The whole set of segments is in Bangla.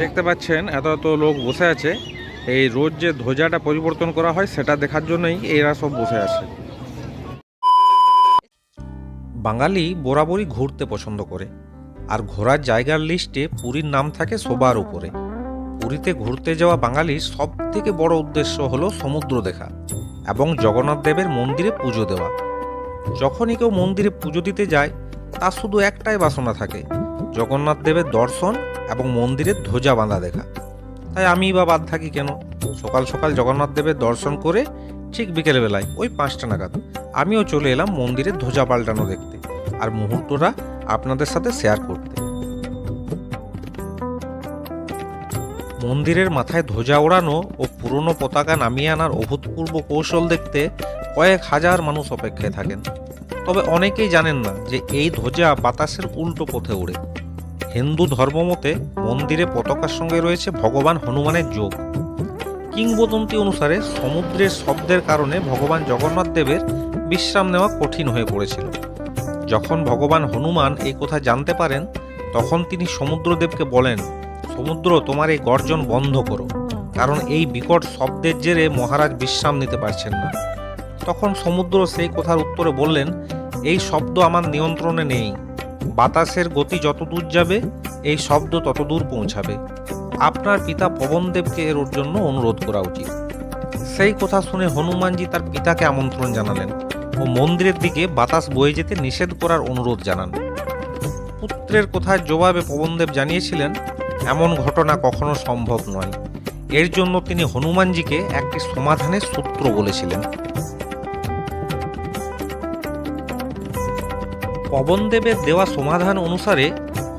দেখতে পাচ্ছেন, এত এত লোক বসে আছে। এই রোজ যে ধ্বজাটা পরিবর্তন করা হয়, সেটা দেখার জন্যই এরা সব বসে আছে। বাঙালি বরাবরই ঘুরতে পছন্দ করে, আর ঘোরার জায়গার লিস্টে পুরীর নাম থাকে সবার উপরে। পুরীতে ঘুরতে যাওয়া বাঙালির সব থেকে বড় উদ্দেশ্য হলো সমুদ্র দেখা এবং জগন্নাথ দেবের মন্দিরে পুজো দেওয়া। যখনই কেউ মন্দিরে পুজো দিতে যায় তার শুধু একটাই বাসনা থাকে, জগন্নাথ দেবের দর্শন এবং মন্দিরের ধ্বজা বাঁধা দেখা। তাই আমি বা বাদ থাকি কেন? সকাল সকাল জগন্নাথ দেবের দর্শন করে ঠিক বিকেলবেলায় ওই পাঁচটা নাগাদ আমিও চলে এলাম মন্দিরের ধ্বজা পাল্টানো দেখতে আর মুহূর্তটা আপনাদের সাথে শেয়ার করতে। মন্দিরের মাথায় ধ্বজা ওড়ানো ও পুরনো পতাকা নামিয়ে আনার অভূতপূর্ব কৌশল দেখতে কয়েক হাজার মানুষ অপেক্ষায় থাকেন। তবে অনেকেই জানেন না যে এই ধ্বজা বাতাসের উল্টো পথে ওড়ে। হিন্দু ধর্মমতে মন্দিরে পতাকার সঙ্গে রয়েছে ভগবান হনুমানের যোগ। কিংবদন্তি অনুসারে সমুদ্রের শব্দের কারণে ভগবান জগন্নাথ দেবের বিশ্রাম নেওয়া কঠিন হয়ে পড়েছিল। যখন ভগবান হনুমান এই কথা জানতে পারেন, তখন তিনি সমুদ্রদেবকে বলেন, সমুদ্র, তোমার এই গর্জন বন্ধ করো, কারণ এই বিকট শব্দের জেরে মহারাজ বিশ্রাম নিতে পারছেন না। তখন সমুদ্র সেই কথার উত্তরে বললেন, এই শব্দ আমার নিয়ন্ত্রণে নেই। বাতাসের গতি যত দূর যাবে, এই শব্দ তত দূর পৌঁছাবে। আপনার পিতা পবনদেবকে এর জন্য অনুরোধ করা উচিত সেই কথা শুনে হনুমানজি তার পিতাকে আমন্ত্রণ জানালেন ও মন্দিরের দিকে বাতাস বয়ে যেতে নিষেধ করার অনুরোধ জানান। পুত্রের কথার জবাবে পবনদেব জানিয়েছিলেন, এমন ঘটনা কখনো সম্ভব নয়। এর জন্য তিনি হনুমানজিকে একটি সমাধানের সূত্র বলেছিলেন। পবনদেবের দেওয়া সমাধান অনুসারে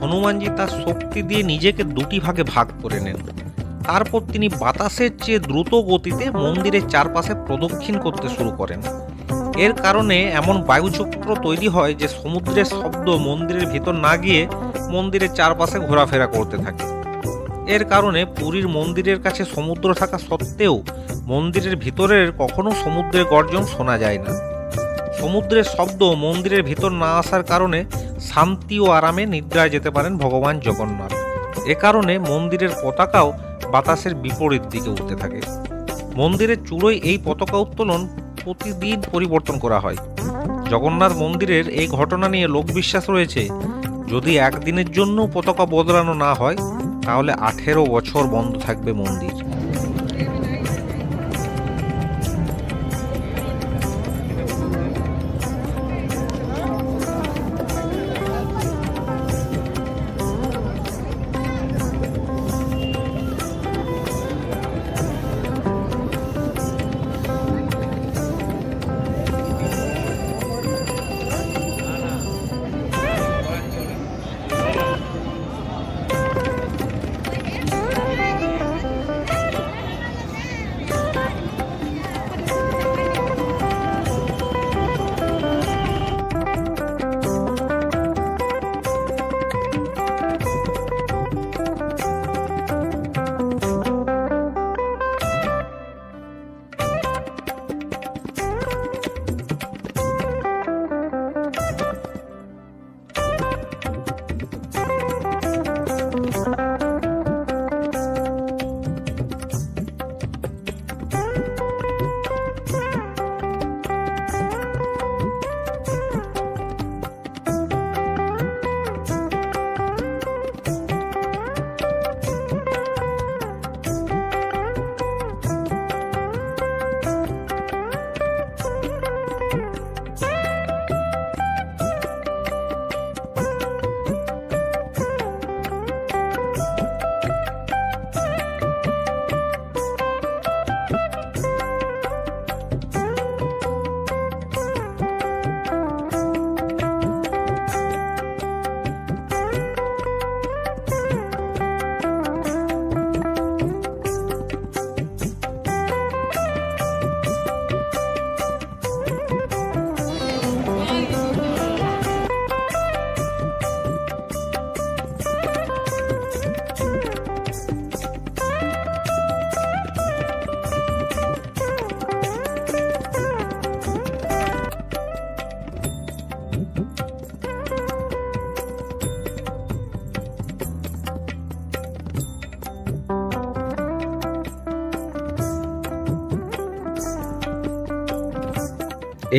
হনুমানজি তার শক্তি দিয়ে নিজেকে দুটি ভাগে ভাগ করে নেন। তারপর তিনি বাতাসের চেয়ে দ্রুত গতিতে মন্দিরের চারপাশে প্রদক্ষিণ করতে শুরু করেন। এর কারণে এমন বায়ুচক্র তৈরি হয় যে সমুদ্রের শব্দ মন্দিরের ভিতর না গিয়ে মন্দিরের চারপাশে ঘোরাফেরা করতে থাকে। এর কারণে পুরীর মন্দিরের কাছে সমুদ্র থাকা সত্ত্বেও মন্দিরের ভিতরের কখনো সমুদ্রের গর্জন শোনা যায় না। সমুদ্রের শব্দ মন্দিরের ভিতর না আসার কারণে শান্তি ও আরামে নিদ্রায় যেতে পারেন ভগবান জগন্নাথ। এ কারণে মন্দিরের পতাকাও বাতাসের বিপরীত দিকে উঠতে থাকে। মন্দিরের চূড়োয় এই পতাকা উত্তোলন প্রতিদিন পরিবর্তন করা হয়। জগন্নাথ মন্দিরের এই ঘটনা নিয়ে লোক বিশ্বাস রয়েছে, যদি একদিনের জন্য পতাকা বদলানো না হয়, তাহলে আঠেরো বছর বন্ধ থাকবে মন্দির।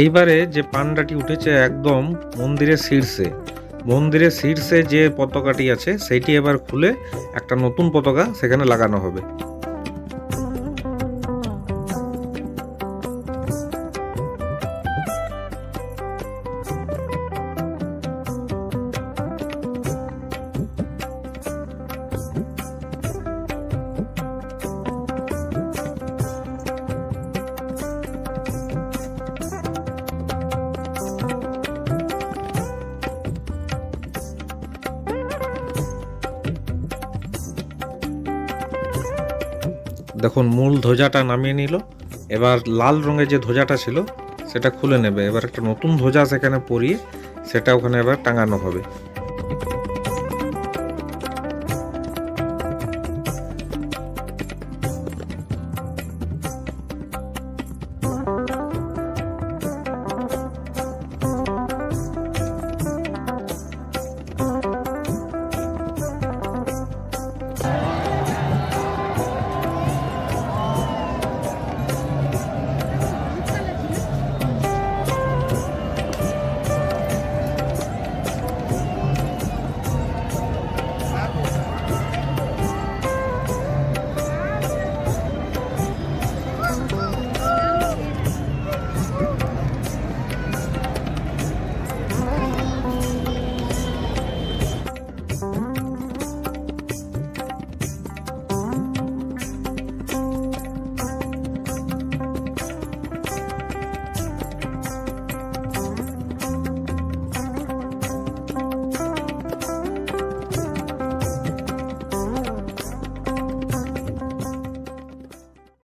এইবারে যে পান্ডাটি উঠেছে একদম মন্দিরের শীর্ষে। মন্দিরের শীর্ষে যে পতাকাটি আছে, সেটি এবার খুলে একটা নতুন পতাকা সেখানে লাগানো হবে। দেখুন, মূল ধ্বজাটা নামিয়ে নিল। এবার লাল রঙের যে ধ্বজাটা ছিল, সেটা খুলে নেবে। এবার একটা নতুন ধ্বজা সেখানে পরিয়ে সেটা ওখানে এবার টাঙানো হবে।